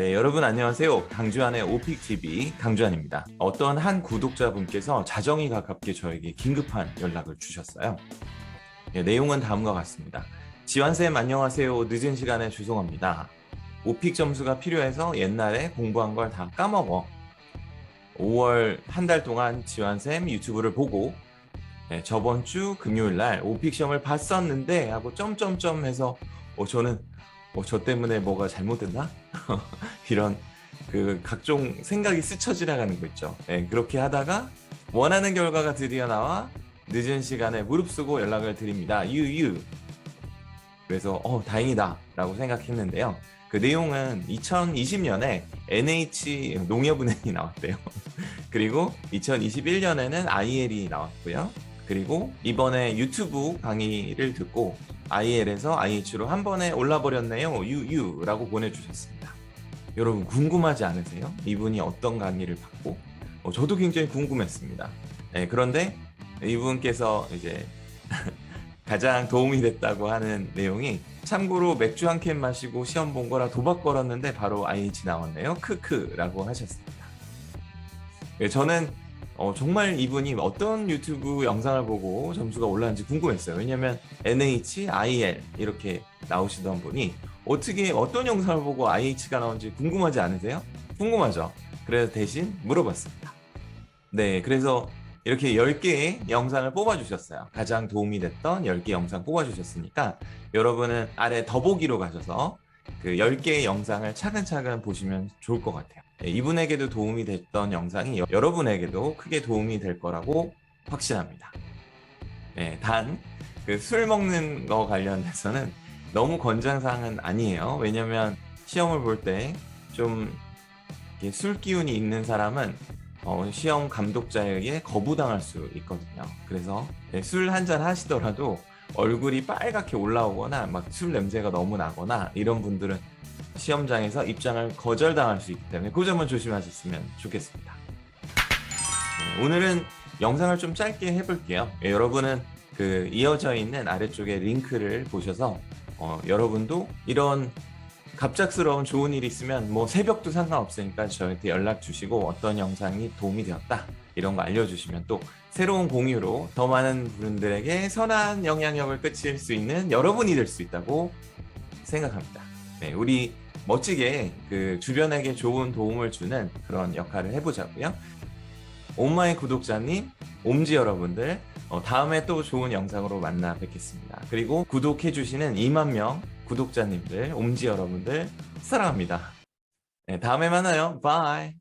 네, 여러분 안녕하세요. 강주한의 오픽TV 강주한입니다. 어떤 한 구독자분께서 자정이 가깝게 저에게 긴급한 연락을 주셨어요. 네, 내용은 다음과 같습니다. 지환쌤 안녕하세요. 늦은 시간에 죄송합니다. 오픽 점수가 필요해서 옛날에 공부한 걸 다 까먹어. 5월 한 달 동안 지환쌤 유튜브를 보고 네, 저번 주 금요일 날 오픽 시험을 봤었는데 하고 점점점 해서 어, 저는 어, 저 때문에 뭐가 잘못됐나? 이런 그 각종 생각이 스쳐 지나가는 거 있죠. 네, 그렇게 하다가 원하는 결과가 드디어 나와 늦은 시간에 무릅쓰고 연락을 드립니다. 유유. 그래서 어 다행이다라고 생각했는데요. 그 내용은 2020년에 NH 농협은행이 나왔대요. 그리고 2021년에는 IL이 나왔고요. 그리고 이번에 유튜브 강의를 듣고 IL에서 IH로 한 번에 올라버렸네요. 유유라고 보내주셨습니다. 여러분 궁금하지 않으세요? 이분이 어떤 강의를 받고? 어, 저도 굉장히 궁금했습니다. 네, 그런데 이분께서 이제 가장 도움이 됐다고 하는 내용이 참고로 맥주 한 캔 마시고 시험 본 거라 도박 걸었는데 바로 IH 나왔네요. 크크라고 하셨습니다. 네, 저는 어, 정말 이분이 어떤 유튜브 영상을 보고 점수가 올랐는지 궁금했어요. 왜냐면 NH, IL 이렇게 나오시던 분이 어떻게 어떤 영상을 보고 IH가 나온지 궁금하지 않으세요? 궁금하죠? 그래서 대신 물어봤습니다. 네, 그래서 이렇게 10개의 영상을 뽑아주셨어요. 가장 도움이 됐던 10개 영상 뽑아주셨으니까 여러분은 아래 더보기로 가셔서 그 10개의 영상을 차근차근 보시면 좋을 것 같아요. 네, 이분에게도 도움이 됐던 영상이 여- 여러분에게도 크게 도움이 될 거라고 확신합니다. 네, 단, 그 술 먹는 거 관련해서는 너무 권장사항은 아니에요. 왜냐면 시험을 볼 때좀 술 기운이 있는 사람은 어, 시험 감독자에게 거부당할 수 있거든요. 그래서 네, 술한잔 하시더라도 얼굴이 빨갛게 올라오거나 막 술 냄새가 너무 나거나 이런 분들은 시험장에서 입장을 거절당할 수 있기 때문에 그 점은 조심하셨으면 좋겠습니다. 네, 오늘은 영상을 좀 짧게 해볼게요. 예, 여러분은 그 이어져 있는 아래쪽에 링크를 보셔서 어, 여러분도 이런 갑작스러운 좋은 일이 있으면 뭐 새벽도 상관없으니까 저한테 연락 주시고 어떤 영상이 도움이 되었다 이런 거 알려주시면 또 새로운 공유로 더 많은 분들에게 선한 영향력을 끼칠 수 있는 여러분이 될 수 있다고 생각합니다. 네, 우리 멋지게 그 주변에게 좋은 도움을 주는 그런 역할을 해보자고요. 옴마이 구독자님, 옴지 여러분들, 어, 다음에 또 좋은 영상으로 만나 뵙겠습니다. 그리고 구독해주시는 2만 명 구독자님들, 옴지 여러분들, 사랑합니다. 네, 다음에 만나요. 바이.